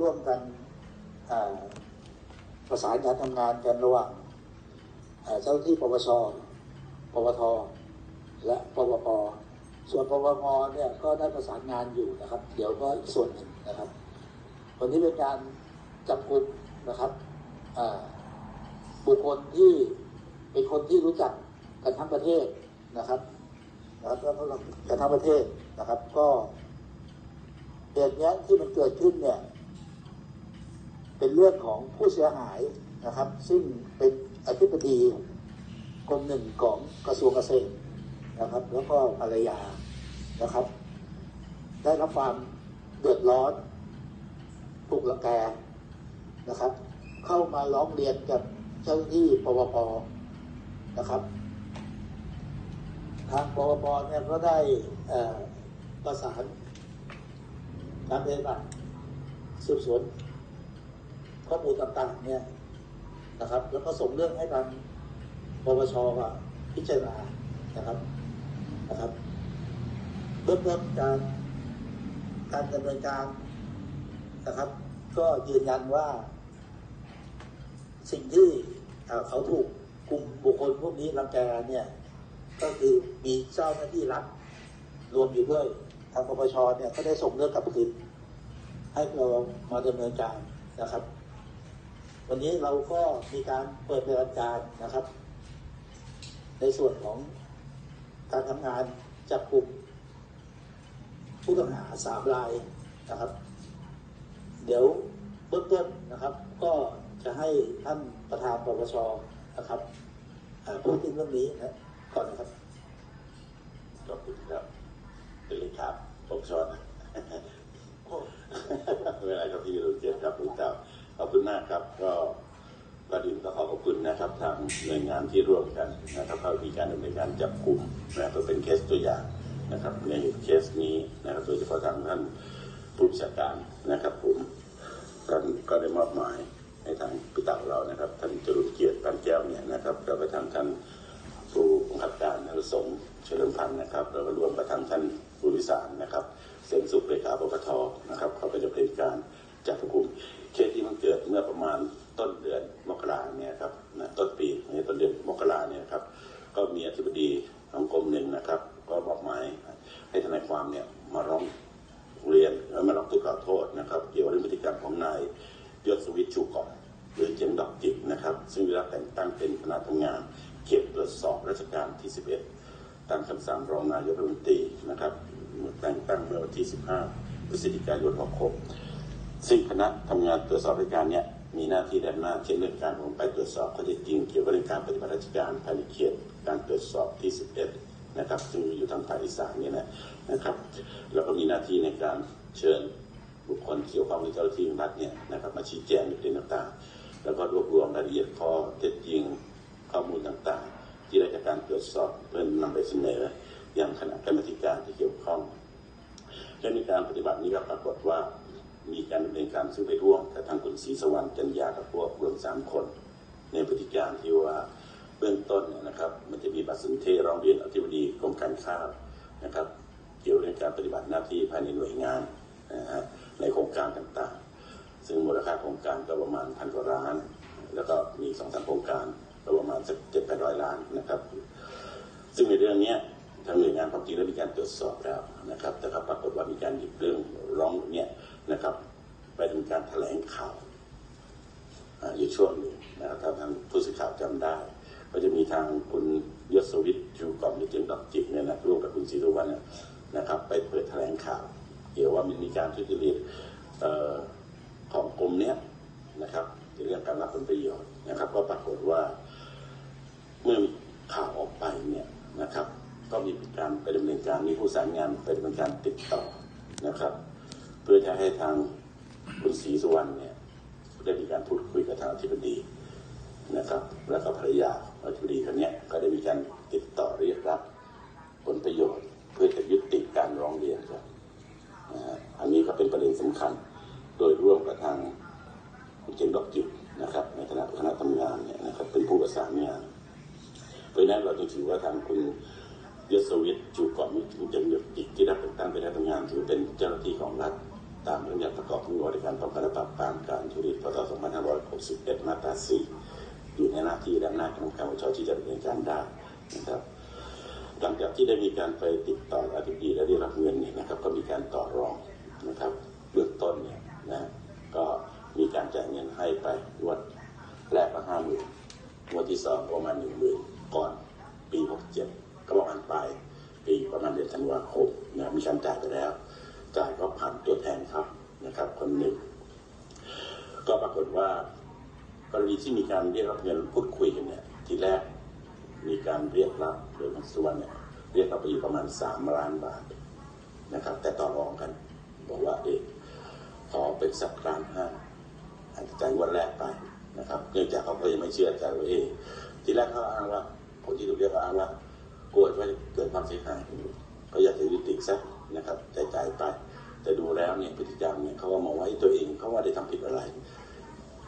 ร่วมกันประสานการทำงานกันระหว่างเจ้าที่ปปชปปท และปปปส่วนปปงเนี่ยก็ได้ประสานงานอยู่นะครับ เดี๋ยวก็อีกส่วนหนึ่งนะครับ วันนี้เป็นการจับกลุ่มนะครับบุคคลที่เป็นคนที่รู้จักกันทั้งประเทศนะครับนะครับแล้วก็กันทั้งประเทศนะครับ ก็เหตุนี้ที่มันเกิดขึ้นเนี่ย เป็นเรื่องของผู้เสียหายนะครับ ซึ่งเป็นอธิบดีกรมหนึ่งของกระทรวงเกษตรนะครับ แล้วก็ภรรยานะครับ ได้รับความเดือดร้อนถูกลังแกนะครับ เข้ามาร้องเรียนกับเจ้าหน้าที่ปปปนะครับ ทางปปปเนี่ยก็ได้ประสานการปฏิบัติสืบสวน ข้อมูลต่างๆเนี่ยนะครับ แล้วก็ส่งเรื่องให้ทางปปชพิจารณานะครับนะครับเบื้องต้นการการดำเนินการนะครับ ก็ยืนยันว่า สิ่งที่เอ่อเขาถูกกลุ่มบุคคลพวกนี้รังแกเนี่ยก็คือมีเจ้าหน้าที่รัฐรวมอยู่ด้วยทางปปชเนี่ยก็ได้ส่งเรื่องกลับคืนให้เรามาดำเนินการนะครับ วันนี้เราก็มีการเปิดปฏิบัติการนะครับ ในส่วนของการทำงานจับกลุ่มผู้ต้องหาสามรายนะครับ เดี๋ยวเบื้องต้นนะครับ ก็จะให้ท่านประธานปปชนะครับอ่าพูดถึงเรื่องนี้นะก่อนนะครับขอบคุณครับเป็นเลขาผมชอนเวลาครับพี่รู้เจ็บครับคุณเจ้า ขอบคุณมากครับ ก็ก่อนอื่นก็ขอขอบคุณนะครับ ทางหน่วยงานที่ร่วมกันนะครับเขามีการดำเนินการจับกลุ่มนะเพื่อเป็นเคสตัวอย่างนะครับ ในเคสนี้นะครับโดยเฉพาะทางท่านผู้บัญชาการนะครับผมท่านก็ได้มอบหมายให้ทางพี่ต่าเรานะครับท่านจรุดเกียรติปานแก้วเนี่ยนะครับแล้วไปทางท่านผู้บังคับการนรสงฆ์เฉลิมพันธ์นะครับแล้วก็ร่วมกับทางท่านผู้วิสารนะครับเสียงสุขเลขาปปท กับเรื่องพฤติกรมของนายยศวิทย์ชูก่อนหรือเจมดอกจิกนะครับ ซึ่งเวลาแต่งตั้งเป็นคณะทำงาน เขตตรวจสอบราชการที่ 11ตามคำสั่งรองนายกรัฐมนตรีนะครับแต่งตั้งเมื่อวันที่ 15พฤศจิกายน66ซึ่งคณะทำงานตรวจสอบราชการเนี่ยมีหน้าที่และอำนาเช่นเรื่องการลงไปตรวจสอบข้อเท็จจริงเกี่ยวกับเรื่องการปฏิบัติราชการภายในเขตการตรวจสอบที่ 11 นะครับซึ่งอยู่ทางภาคอีสานนี่ยนะนะครับ แล้วก็มีหน้าที่ในการเชิญ บุคคลเกี่ยวข้องกับเจ้าหน้าที่ของรัฐเนี่ยนะครับมาชี้แจงในประเด็นต่างๆ แล้วก็รวบรวมรายละเอียดข้อเท็จจริงข้อมูลต่างๆ ที่ได้จากการตรวจสอบเพื่อนำไปเสนออยังคณะกรรมการที่เกี่ยวข้องและในการปฏิบัตินี้ก็ปรากฏว่ามีการดำเนินการซึ่งไปร่วมกับทางคุณศรีสวรรค์จันยากับพวกรวมสามคน ในพฤติการที่ว่าเบื้องต้นเนี่ยนะครับ มันจะมีบัตรสนเทร้องเรียนอธิบดีกรมการข้าวนะครับ เกี่ยวกับการปฏิบัติหน้าที่ภายในหน่วยงานนะฮะในโครงการต่างๆ ซึ่งมูลค่าโครงการก็ประมาณพันกว่าล้าน แล้วก็มีสองสามโครงการก็ประมาณสักเจ็ดแปดร้อยล้านนะครับ ซึ่งในเรื่องนี้ทางหน่วยงานความจริงได้มีการตรวจสอบแล้วนะครับ แต่ก็ปรากฏว่ามีการหยิบเรื่องร้องเนี้ยนะครับ ไปทำการแถลงข่าวอยู่ช่วงหนึ่งนะครับถ้าทางผู้สื่อข่าวจำได้ ก็จะมีทางคุณยศวิทย์ชูกล่อมหรือเจมส์ดอกจิกเนี่ยนะร่วมกับคุณศรีสุวรรณเนี่ยนะครับ ไปเปิดแถลงข่าว เกี่ยวว่ามันมีการทุจริต ของกรมเนี้ยนะครับในเรื่องการรับผลประโยชน์นะครับ ก็ปรากฏว่า เมื่อข่าวออกไปเนี่ยนะครับ ก็มีการไปดำเนินการมีผู้สารงานไปดำเนินการติดต่อนะครับ เพื่อจะให้ทางคุณศรีสุวรรณเนี่ยได้มีการพูดคุยกับทางอธิบดีนะครับ แล้วก็ภรรยาอธิบดีคนนี้ก็ได้มีการติดต่อเรียกรับผลประโยชน์ เพื่อจะยุติการร้องเรียนครับนะฮะอันนี้ก็เป็นประเด็นสำคัญ โดยร่วมกับทางคุณเจนดอกจิตนะครับในฐานะคณะทำงานเนี่ยนะครับเป็นผู้ประสานงานเพราะนั้นเราจึงถือว่าทางคุณยศวิทย์จูกล่อมคุณเจนดอกจิตที่ได้แต่งตั้งเป็นคณะทำงานถือเป็นเจ้าหน้าที่ของรัฐตามระราชบัญญัติประกอบผู้ในการป้องกันและปราบปรามการทุจริตพศ2561 มาตรา 4 อยู่ในหน้าที่และอำนาของการปปชที่จะดำเนินการได้นะครับ หลังจากที่ได้มีการไปติดต่ออธิบดีและได้รับเงินเนี่ยนะครับ ไปแล้ว จ่ายก็ผ่านตัวแทนครับนะครับ คนหนึ่ง ก็ปรากฏว่ากรณีที่มีการเรียกรับเงินพูดคุยกันเนี่ยทีแรกมีการเรียกรับโดยคุณสุวรรณเนี่ยเรียกรับไปอยู่ประมาณสามล้านบาทนะครับ แต่ต่อรองกัน บอกว่าเอกขอเป็นสักล้านห้าอาจจะจ่ายวันแรกไปนะครับเนื่องจากเขาก็ยังไม่เชื่อใจว่าเอกทีแรกเขาอ้างว่าคนที่ถูกเรียกอ้างว่ากลัวว่าจะเกิดความเสียหายเขาอยากจะยุติซะนะครับแต่จ่ายไป แล้วเนี่ยพฤติกรรมเนี่ยเขาก็มองว่าไอ้ตัวเองเขาว่าได้ทำผิดอะไร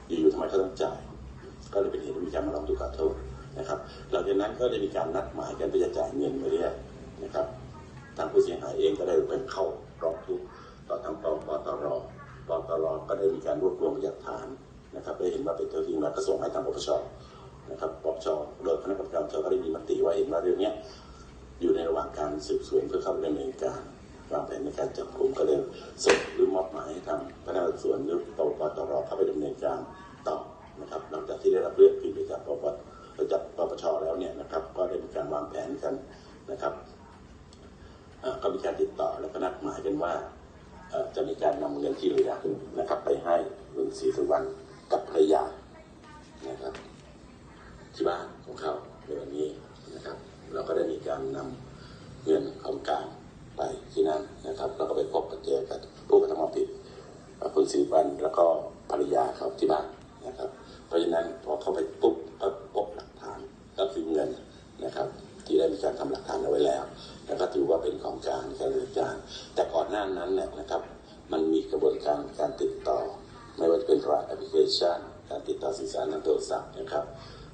อยู่ๆทำไมเขาต้องจ่าย ก็เลยเป็นเหตุให้มีการมาร้องทุกข์กล่าวโทษนะครับหลังจากนั้นก็ได้มีการนัดหมายกันเพื่อจะจ่ายเงินไปเรื่อยนะครับทางผู้เสียหายเองก็ได้ไปเข้าร้องทุกข์ต่อทั้งปปตรปตรก็ได้มีการรวบรวมพยานฐานนะครับได้เห็นว่าเป็นเจ้าที่รัฐก็ส่งให้ทางปปชนะครับปปชโดยคณะกรรมการปปชก็ได้มีมติว่าเห็นว่าเรื่องนี้อยู่ในระหว่างการสืบสวนเพื่อเข้าดำเนินการ วางแผนในการจับกลุ่มก็เลยส่งหรือมอบหมายให้ทางพนักงานสอบสวนหรือปปตรเข้าไปดำเนินการต่อนะครับหลังจากที่ได้รับเรื่องขึ้ไปจากปปจากปปชแล้วเนี่ยนะครับ ก็ได้มีการวางแผนกันนะครับก็มีการติดต่อและก็นัดหมายกันว่าจะมีการนำเงินที่เหลือนะครับ ไปให้คุณศรีสุวรรณกับภรรยานะครับ ที่บ้านของเขาในวันนี้นะครับ เราก็ได้มีการนำเงินของกลาง แล้วก็ภรรยาเขาที่บ้านนะครับ เพราะฉะนั้นพอเข้าไปปุ๊บก็พบหลักฐานก็คือเงินนะครับที่ได้มีการทำหลักฐานเอาไว้แล้วแล้วก็ถือว่าเป็นของกลางการดำเนินการแต่ก่อนหน้านั้นเนี่ยนะครับ มันมีกระบวนการการติดต่อ ไม่ว่าจะเป็นผ่านแอปพลิเคชัน การติดต่อสื่อสารทางโทรศัพท์นะครับ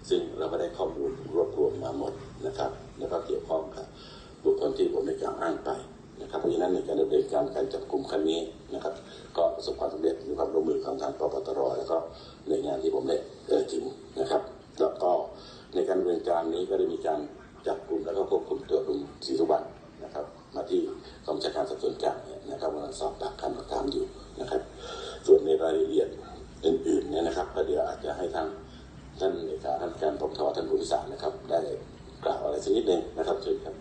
ซึ่งเราก็ได้ข้อมูลรวบรวมมาหมดนะครับ แล้วก็เกี่ยวข้องกับบุคคลที่ผมได้กล่าวอ้างไป นะครับเพราะฉะนั้นในการดำเนินการการจับกลุ่มครั้งนี้นะครับก็ประสบความสำเร็จมีความร่วมมือของทางปปตรแล้วก็หน่วยงานที่ผมได้เอ่ยถึงนะครับแล้วก็ในการดำเนินการนี้ก็ได้มีการจับกลุ่มแล้วก็ควบคุมตัวคุณศรีสุวรรณนะครับมาที่กองบัญชาการสอบสวนกลางนะครับกำลังสอบปากคำประคำอยู่นะครับ ส่วนในรายละเอียดอื่นๆเนี่ยนะครับก็เดี๋ยวอาจจะให้ทางท่านเลขาธิการปปทท่านผู้พิสารนะครับ ได้กล่าวอะไรสักนิดหนึ่งนะครับเชิญครับ